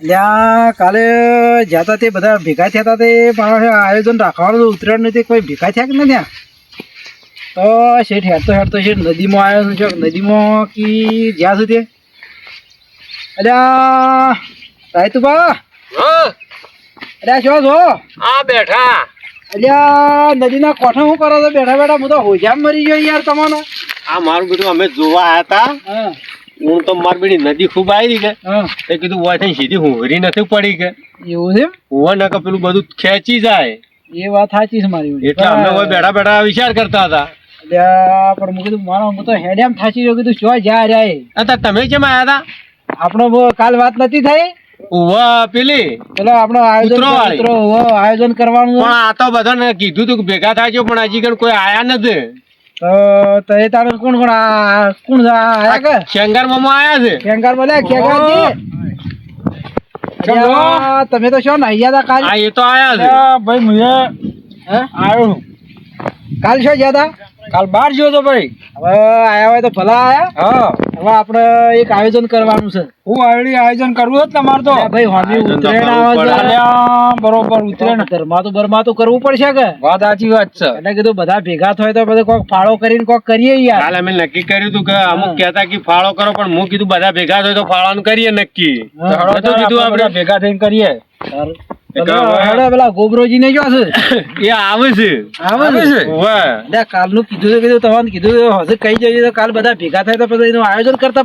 ત્યાં કાલે જતા તે બધા ભેગા થયા હતા તે પાછું આયોજન રાખવાનું હતું ઉત્તરાયણનું કોઈ ભેગા થયા કે ને ત્યાં તો શેઠ હેરતો હેરતો શેઠ નદીમાં આવ્યો છું નદીમાં કી જ્યાં સુધી? અલ્યા રાયતુબા અલ્યા શું છો? આ બેઠા. અલ્યા નદીના કોઠા હું કરો છો? બેઠા બેઠા હું તો હોજામ મરી ગયો યાર તમારો. આ મારું બધું અમે જોવા આવ્યા હતા હા હું તો મારી બેડી નદી ખૂબ આવી કે તે કીધું થઈને સીધી હુંરી નથી પડી કે? એવું છે હુવા નકર પેલું બધું ખેંચી જાય. એ વાત સાચી છે મારી એટલે અમે હવે બેઠા બેઠા વિચાર કરતા હતા. પણ મેં કીધું મારો હું તો હેડેમ થાચી રહ્યો કીધું શું જા રહ્યા અત્યારે તમે કેમ આયા હતા આપણો કાલ વાત નથી થઈ? ઉવા પેલી. પેલો આપણો આયોજન આયોજન કરવાનું પણ આ તો બધાને કીધું તું ભેગા થાય છે પણ હજી કોઈ આયા નથી. તો એ તારે કોણ કોણ? આ- કોણ આયા કે? શંકર મામા આયા છે. ખેંગાર બોલ્યા ખેંગારજી તમે તો શું નાહ્યા હતા કાલ. આ એ તો આયા છે. ભાઈ મુએ આવ્યો કાલ શું ગયા હતા કાલ બાર ગયો તો ભાઈ. હવે આયા હોય તો ભલા આયા. હા. હવે આપણે એક આયોજન કરવાનું છે. હું આવડી આયોજન કરવું જ તમારે તો. ભાઈ હોમી ઉતરેણ આવે બરોબર ઉતરેણ ધર્મા તો બરમા તો કરવું પડશે કે? વાત સાચી વાત છે. એટલે કીધું બધા ભેગા થાય તો બધે કોક ફાળો કરીને કોક કરીએ યાર. કાલે અમે નક્કી કર્યું હતું કે અમુક કહેતા કે ફાળો કરો પણ હું કીધું બધા ભેગા થાય તો ફાળો કરીએ નક્કી. હા. કીધું આપણે? ભેગા થઈને કરીએ. કાલ બધા ભેગા થાય તો પછી આયોજન કરતા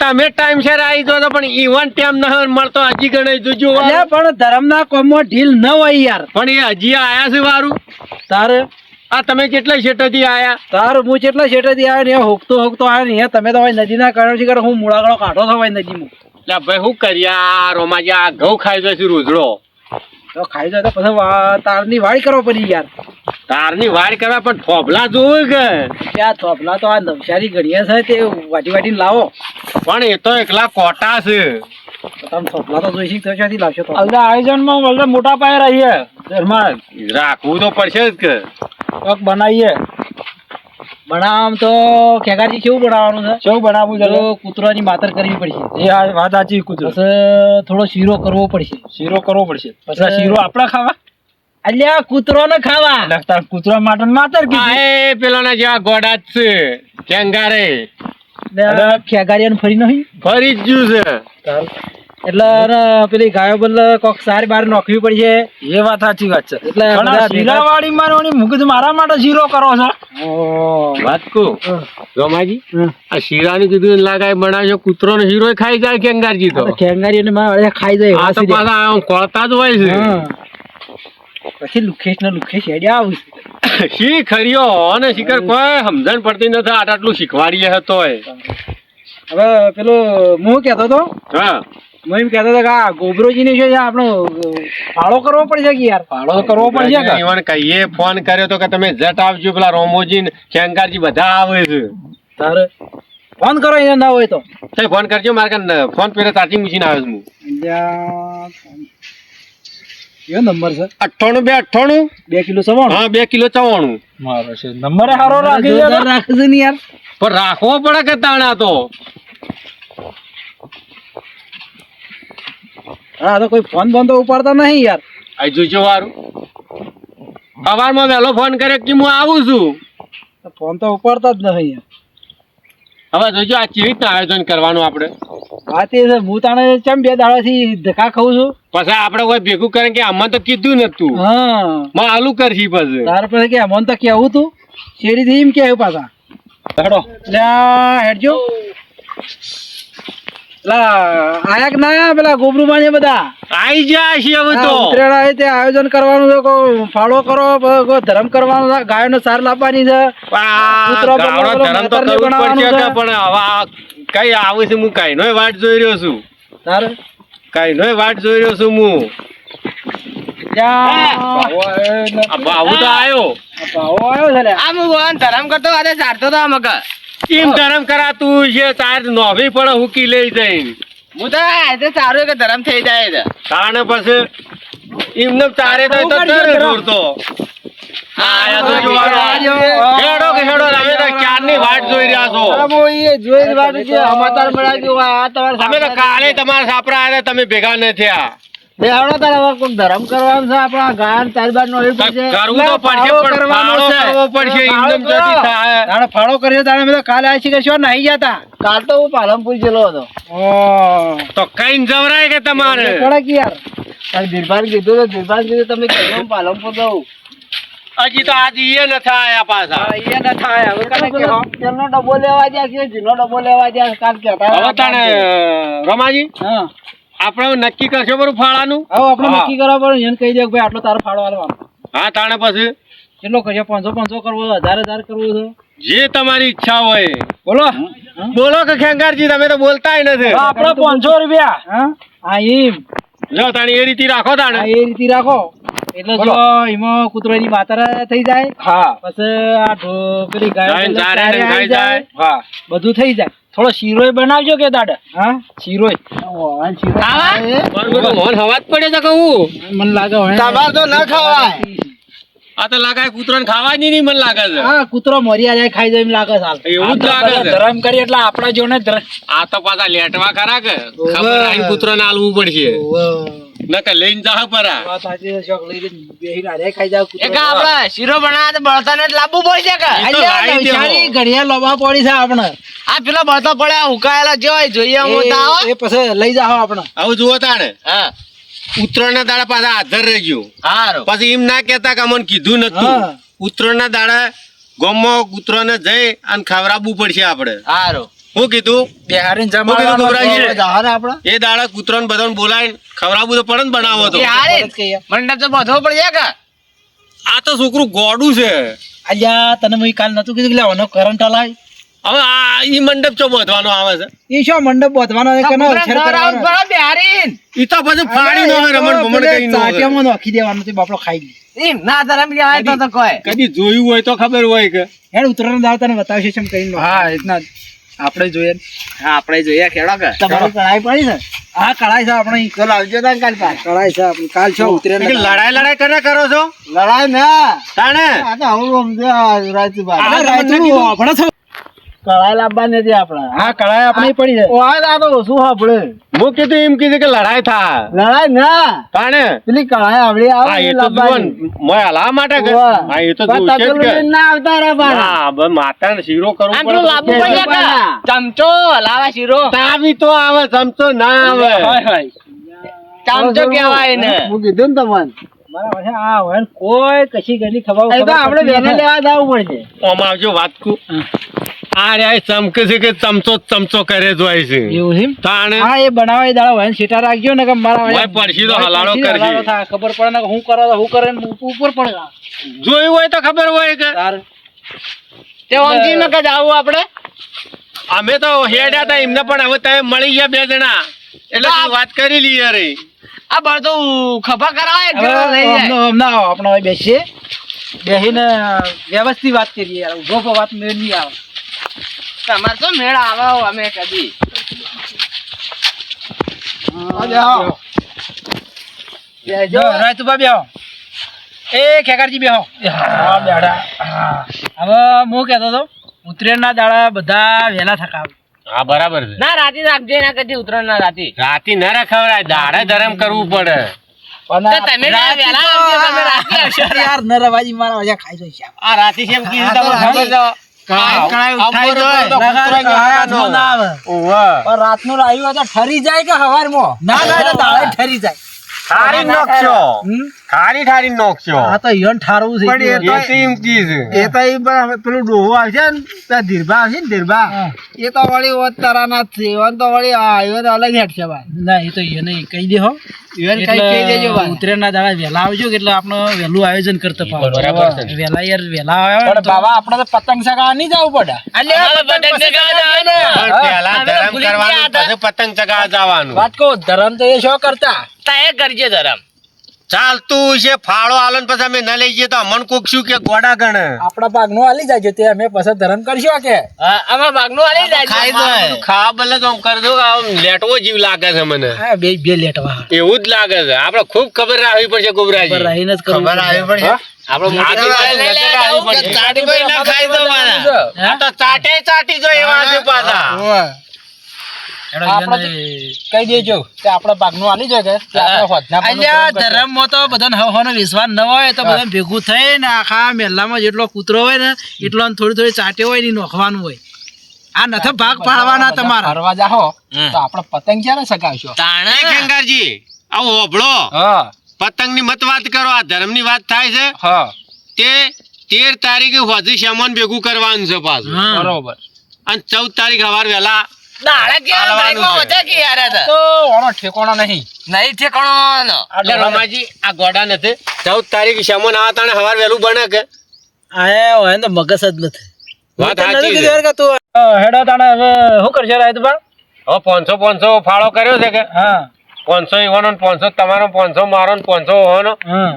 તમે ટાઈમ આવી જો પણ ઈવન ટાઈમ ન મળતો હજી ગણાય જોજો. અલ્યા પણ ધર્મના કોમમાં ઢીલ ન હોય યાર. પણ એ હજી આયા છે વારું? તારે? આ તમે કેટલા શેઠથી આયા? તાર હું કેટલા શેઠેથી આવ્યો ને હોકતો હોકતો આવ્યો ને તમે તો હોય નદીના કારણ છે હું મૂળાગળો કાઢો છો હોય નદીમાં. લે ભાઈ શું કર્યા આ રોમાજી આ ઘઉં ખાઈ જશે રોજડો તો ખાઈ જાય તો પછી તારની વાળ કરવો પડી યાર. તારની વાડ કરવા પણ થોભલા જોયું કે? ત્યાં થોભલા તો આ નવસારી ઘડિયા છે તે વાટી વાટીને લાવો. પણ એ તો એકલા કોટા છે. તમે થોભલા તો જોઈ તો ક્યાંથી લાવશો તો? એટલે આયોજનમાં વલ્લે મોટા પાયે રહીએ. ઘરમાં. રાખવું તો પડશે જ કે. કોક બનાવીએ. બનાવવામાં તો ખેગારજી કેવું બનાવવાનું છે? કેવું બનાવવું છે? કૂતરાની માતર કરવી પડશે. એ આ વાત સાચી કૂતરો. થોડો શીરો કરવો પડશે. શીરો કરવો પડશે. પછી- શીરો આપણા ખાવા? અલ્યા કૂતરો ને ખાવા લગતા કૂતરો માટે માતર કીધી. એ પેલાના જેવા ગોડા જ છે કેંગારે. ખેગારિયાને ફરી નહીં? ફરી જ જ્યું છે. એટલે પેલી ગાયો બદલ કોક સારી બાર નોખવી પડશે એ વાત સાચી વાત છે. એટલે બધા મારવાની મૂકી મારા માટે શીરો કરો છો? વાત કહું? રમાજી. આ શીરાનું કીધું લાગાય બનાવજો કૂતરો ને શીરો ખાઈ જાય કેંગારજી તો? આ ને મારે ખાઈ જાય આ તો પાછા કોળતા જ હોય છે. પછી લુખેશ ને લુખેશ હેડ્યા આવું શી ખરીઓ? અને શિખર કોઈ સમજણ પડતી નથી આટ આટલું શીખવાડીએ હતો હવે પેલો હું કેતો હતો હા. હું એમ કહેતો હતો કે આ ગોબરોજી ને છે આપણો ફાળો કરવો પડશે કે યાર? ફાળો કરવો પડશે કે? ઈવન કહીએ ફોન કર્યો તો કે તમે જટ આવજો પેલા રોમોજી ને કેંગારજી બધા આવે છે. તારે ફોન કરો એને ના હોય તો. તે ફોન કરજો મારે ફોન પેલા ચાર્જિંગ મશીન આવે છે હું કયો નંબર છે? અઠ્ઠાણું બે અઠ્ઠાણું? બે કિલો હા બે કિલો ચવાણું. મારો છે. નંબર સારો રાખજો રાખજો ને યાર. પણ રાખવો પડે કે તાણા તો? હા તો કોઈ ફોન બોન તો ઉપાડતા નહીં યાર. આ જોજો વારું. સવારમાં વહેલો ફોન કરે કે હું આવું છું? ફોન તો ઉપાડતા જ નહીં યાર. હવે જોજો આ કેવી રીતના આયોજન કરવાનું આપણે? એ છે હું તાણે ચમ બે દાડાથી ધક્કા ખાઉં છું? પછી આપણે કોઈ ભેગું કરે કે આમાં તો કીધું નતું. હા. માં આલુ કરશી પછી. તાર પછી કે અમોન તો કેવું તું? શેરીથી એમ કેવું પાછા. હેડો. હેડજો. આયા કે ના પેલા ગોબરુમાં ને બધા? આઈ જાય છે હવે તો. ઉત્તરાયણ આવે તે આયોજન કરવાનું છે ફાળો કરો ધર્મ કરવાનો છે ગાયોને સાર લાવવાની છે. આ ધરમ તો કરવું પડશે. પણ હવે કઈ આવે છે હું કઈ નોય વાટ જોઈ રહ્યો છું. તારે? કઈ નોય વાટ જોઈ રહ્યો છું હું. આ તો આવ્યો. ભાવો આવ્યો છે આમ આ ભગવાન ધરમ કરતો આજે ચારતો તો મગ કેમ ધરમ કરાતું છે તાર નોભી પડે હુકી લઈ જઈને. હું તો આજે સારું કે ધરમ થઈ જાય છે. કારણ પછી એમને તારે તો તો તર દોરતો આયા તો જોવાનો. હેડો કે હેડો તમે તો ક્યારની વાટ જોઈ રહ્યા છો? અમે તો કાલે તમારા સાપરા તમે ભેગા ન થયા. ધરમ કરવાનું છે? આપણા ગાયન ચારબાર નો કરવું તો પડશે પણ ફાળો કરવો પડશે ઇન્દમ જતી થાય. તાણે ફાળો કર્યો તાણે અમે તો કાલે આ છીએ કે શું જતા. કાલ તો હું પાલનપુર ગયેલો હતો. તો કઈ જવરાય કે તમારે? કડક યાર? તારે બિરભાન કીધું તો બિરભાન કીધું તમે કહેજો પાલનપુર જઉં. હજી તો આજ ઈએ નથી આયા પાછા. હા, એ ન થાય હવે કને કે. ડબ્બો લેવા ગયા છે જીનો ડબ્બો લેવા ગયા કાલ કહેતા હવે તાણે રમાજી? હા. આપણે નક્કી કરશો બરું ફાળાનું? હવે આપણે નક્કી કરવા પડે એને કહી દે ભાઈ આટલો તારો ફાળો આલવાનો હા તાણે પછી? કેટલો કરશો પાંચસો પાંચસો કરવો હજાર હજાર કરવો છે? જે તમારી ઈચ્છા હોય. બોલો. બોલો કે ખેંગારજી તમે તો બોલતાય નથી. આપણે પાંચસો રૂપિયા. હા એમ. લો તાણી એ રીતે રાખો તાણે. એ રીતે રાખો. એટલે જો એમાં કૂતરાની માતર થઈ જાય હા. પછી આ પેલી ગાય ને જાય હા. બધું થઈ જાય. થોડો શીરોય બનાવજો કે દાડા. હા? શીરોય. હવાજ પડે છે કહું મને લાગે તમારે તો ન ખવાય. આ તો લાગે કૂતરાને ખાવા જ નહીં મને લાગે છે. હા કૂતરો મરી આરે ખાઈ જાય એમ લાગે છે એવું જ લાગે છે. ધરમ કરી એટલે આપણા જોને આ તો પાછા લેટવા ખરા કે? ખબર આઈને કૂતરાને આલવું પડશે. નકર લઈને જાહ પરા. વાત સાચી શોખ લઈને બેહીને હારે ખાઈ જાવ એક આપડે શીરો બનાવે તો બળતાને જ લાવવું પડશે કે? ઘડિયા લોબા પડી છે આપણે. આ પેલો બળતો પડ્યા હુકાયેલા જે હોય જોઈએ હું. તાવ એ- પછી લઈ જાઓ આપણે. આવું જુઓ તાણે. હા. ઉત્તરાયણના દાડા પાછા હાજર ગયું. હારું. પછી એમ ના કહેતા કે અમને કીધું નતું. ઉત્તરાયણ ઉત્તરાયણના દાડા ગામમાં કૂતરાને જઈ અને ખવડાવવું પડશે આપણે. હારો. હું કીધું? બિહારી એ દાડા કૂતરાને બધાને બોલાવીને ખવડાવવું તો પડે ને બનાવો તો. મંડપ તો બધો પડશે કે? આ તો છોકરું ગોડું છે. અલ્યા તને મેં કાલ નતું કીધું કે લે આનો કરંટ હલાય. હવે આ ઈ મંડપ ચો બોધવાનો આવે છે? ઈ શો મંડપ બોધવાનો છે કે ના? અક્ષર કરવાનો? ઈ તો પછી ફાડી નો રમણ ભમણ કઈ નો. ચાટિયામાં નોખી દેવાનું તે બાપડો ખાઈ લે. એમ ના ધરમ કહેવાય તો તો કોઈ. કદી જોયું હોય તો ખબર હોય કે. હેડ ઉતરણ દાવ તને બતાવશે કેમ કઈ હા એટના આપણે જોઈએ. હા આપણે જોઈએ ખેડો કે. તમારી કળાઈ પડી છે? હા કળાઈ છે આપણે. તો લાવજો તા કાલ પાછ. કળાઈ છે આપણે. કાલ છો ઉતરે લડાઈ લડાઈ કરે કરો છો? લડાઈ ના. તાણે? આ તો હું સમજો રાજુભાઈ આ રાજુ આપણે છો કળાઈ લાવવાની આપણે. હા કઢાઈ આપણે પડી છે. ઓય આ તો ઓછું સાંભળે? હું કીધું એમ કીધું કે લડાઈ થા લડાઈ? ના. તાણે? પેલી કળાઈ આવડી હા એ તો જુવાન મોય હલા માટે હા એ તો જોશે જ કે. ના આવતા રે પાછા. હા બસ માતાને શીરો કરવો લાંબુ પડી ચમચો હલાવા શીરો. તાવી તો આવે ચમચો ના આવે. હાય હાય ચમચો કહેવાય ને હું કીધું ને તમને બરાબર છે આ હવે કોઈ કશી ગલી ખબર તો આપણે વેને લેવા જવું પડશે. ઓમ આવજો વાત આ રહ્યા ચમકે છે કે ચમચો ચમચો કરે જોય છે. એવું છે તાણે હા એ બનાવે એ હોય સીટા રાખજો ને કે મારા હોય પડશી તો હલાળો પડશી કરશી. હલાળો થાય. ખબર પડે ને કે હું કરો તો હું કરે ને ઉપર પડે. જોયું હોય તો ખબર હોય કે. તાર. તે ઓમજી ને કદ આવું આપણે? અમે તો હેડ્યા હતા એમને પણ હવે તમે મળી ગયા બે જણા. એટલે. વાત કરી લઈએ રે આ બળતો ખભા કરાવે હવે લઈ આવો આપણે બેસીએ. બેસીને વ્યવસ્થિત વાત કરીએ. યાર ઊભો ઊભો વાત મેળ નહીં આવે. તમારે તો મેળ આવો અમે કદી. એ ખેકરજી બેહો. હા બેડા હવે હું કહેતો હતો ઉત્તરાયણના દાડા બધા વહેલા થકાવ. હા બરાબર છે ના રાતે રાખજે ના કદી ઉતરણ ના રાતે રાતે ના રખવરાય દાડે ધરમ કરવું પડે તો તમે. યાર ન મારા વજા ખાઈ જોઈ આ રાતી કેમ કીધું તમને ખબર છે કળાઈ- કળાઈ ઉઠાઈ બરોબર જાય. તો કૂતરો કળાઈ કહેવાનો. હાથમાં ના આવે. ઓવે. પણ રાતનું રાયું હોય ઠરી જાય કે હવારમાં ના ના ઠરી જાય ખારી ખારી નોખશો. આ તો ઈવન ઠારવું છે પણ એ તો એમ છે. એ તો એ પેલું ડોહો આવશે ને ત્યાં ધીરભા આવશે ને ધીરભા. એ તો વળી ઓત તારાના ઈવન તો વળી આ તો અલગ હેઠ છે ભાઈ. ના એ તો એને કહી દે હો. કઈ કહી દેજો ભાઈ. ઉત્તરાયણના દાડા વહેલા આવજો એટલે આપણે વહેલું આયોજન કરતા પાવ બરાબર છે વહેલા યાર વહેલા આવ્યા પણ બાબા આપણે તો પતંગ ચગાવવા નહીં જવું પડે. અમારે પતંગ ચગાવવા જવાનું. પણ પહેલા ધરમ કરવાનું પછી પતંગ ચગાવવા જવાનું. વાત કહો ધરમ તો એ શો કરતા? તા એ કરજે ધરમ. ચાલતું છે ફાળો આલો ને પછી અમે ન લઈ જઈએ તો અમન કોક શું કે ગોડા ગણે. આપણા ભાગનું આલી જાય તે અમે પછી ધરમ કરશો કે. અમારા અમારા ભાગનું આલી જાય ખાઈ દો ખાવા બલે તો આમ કરી દો આમ લેટવો જીવ લાગે છે મને. હા બે બે લેટવા. એવું જ લાગે છે. આપણે ખૂબ ખબર રાખવી પડશે પર ગોબરાજી રહીને જ ખબર આવી પડશે. આપણે ના ચાટે ચાટી જો એવા છે પાછા ઓવે. હેડો આપણે ઈયોને- કહી દેજો કે આપણા ભાગનું આલી જાય કે અલ્યા ધર્મમાં તો બધાને હવાનો વિશ્વાસ ન હોય તો બધા ભેગું થઈને આખા મહેલામાં જેટલો કૂતરો હોય ને એટલો થોડી થોડી ચાટે હોય ને નોખવાનું હોય. આ નથી ભાગ પાડવાના તમારા. ફરવા જાહો તો આપણે પતંગ ક્યારે સકાવશો તાણે ખેંગારજી આવો હોભળો. હા. પતંગની મત વાત કરો આ ધર્મની વાત થાય છે. હા. તે તેર તારીખે હોજી શ્યામન ભેગું કરવાનું છે પાછું. બરોબર. અને ચૌદ તારીખ સવાર વહેલા તો? ઓનો ઠેકોણો નહીં. એટલે રમાજી આ ગોડા નથી. ચૌદ તારીખ શ્યામોન આવા તાણે સવાર વહેલું બને કે? આયા હોય તો મગજ જ નથી. વાત સાચી છે. કીધું યાર કે તું અ, તાણે હવે શું કરશે રાય તું હવે પાંચસો પાંચસો ફાળો કર્યો છે કે? હા. પાંચસો ઈવાનો ને પાંચસો તમારો પાંચસો મારો ને પાંચસો હોવાનો. હા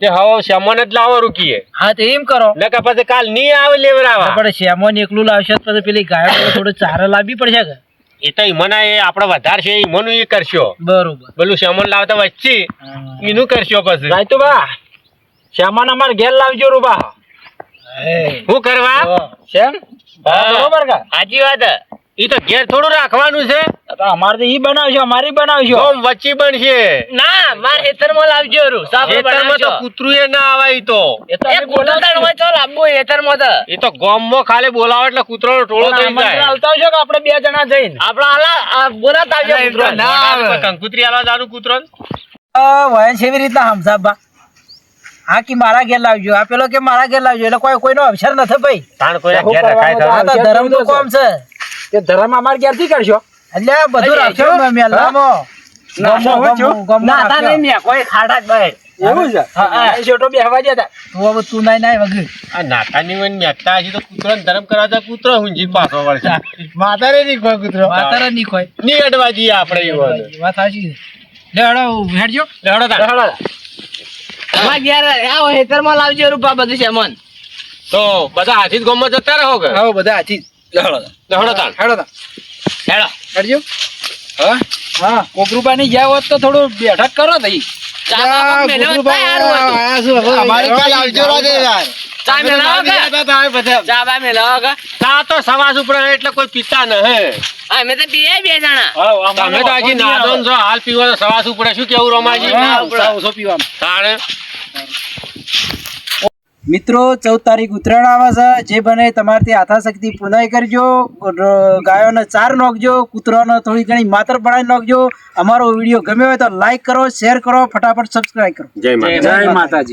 જે હવે શ્યામોને જ લાવો રૂકીએ. હા તો એમ કરો. ને કે પછી કાલ નહીં આવે લેવરાવા. પણ શ્યામોને એકલું લાવશે તો પછી પેલી ગાયો થોડું ચારે લાવવી પડશે કે? એ તો ઈમના એ આપણે વધારશે ઈમોનું એ કરશો. બરોબર. પેલું શ્યામોન લાવતા વચ્ચે એનું કરશો પછી. રાય તો બા શ્યામાન અમાર ઘેર લાવજો રૂબા. શું કરવા? શેમ બરોબર કા સાચી વાત. એ તો ઘેર થોડું રાખવાનું છે. અમારે તો ઈ બનાવજો અમારી બનાવશો ઓમ વચ્ચે બનશે. ના માર હેતરમાં લાવજો રૂ. સાબુ ખેતરમાં તો કૂતરું એ ના આવાય તો. એ તો અમે કુતર હોય તો લાંબુ હેતરમાં તો. એ તો ગામમાં ખાલી બોલાવો એટલે કૂતરો ટોળો થઈ જાય. આવતા હોય કે આપણે બે જણા જઈને. આપણે આલા આ બોલાતા આવજો કૂતરો. ના કંકુતરી આલવા જાનું કૂતરો વયન છે એવી રીતના હમસાબા હા કે મારા ઘેર લાવજો. આ પેલો કે મારા ઘેર લાવજો. એટલે કોઈ કોઈનો અવસર નથી ભાઈ. તાણ કોઈ ઘેર રખાય તો. તો ધર્મનું કામ છે. તે ધર્મ અમારે ઘેરથી કરશો? એટલે બધું રાખ્યો મેં મેલામાં ગમો? ગમો, ગમો લાવજો રૂપા બધું સામાન. તો બધા હાથી જ ગામમાં જતા રહો કે? બધા હાથી. હેડો. તા હા? હા. કોકરુબા ની જ્યાં હોત તો થોડું બેઠક કરો તઈ ચા બાપા મેલ્યો હોત. તો સારું હતું. અમારે કાલ આવજો રાતે યાર. ચા મેલાવો કે? ચા બા મેલાવો કે? ચા તો સવાસ ઉપર એટલે કોઈ પીતા નહે હા, અમે તો પીએ બે જણા. તમે તો હજી નાદોન છો હાલ પીવો સવાસ ઉપડે શું કેવું રમાજી? તાણે. મિત્રો ચૌદ તારીખ ઉત્તરાયણ આવે છે. જે બને તમારથી આથાશક્તિ પૂર્ણ કરજો. ગાયોને ચાર નોખજો કૂતરાને થોડી ઘણી માત્ર પડાવી નોખજો. અમારો વીડિયો ગમ્યો હોય તો લાઈક કરો શેર કરો ફટાફટ સબસ્ક્રાઈબ કરો. જય માતાજી.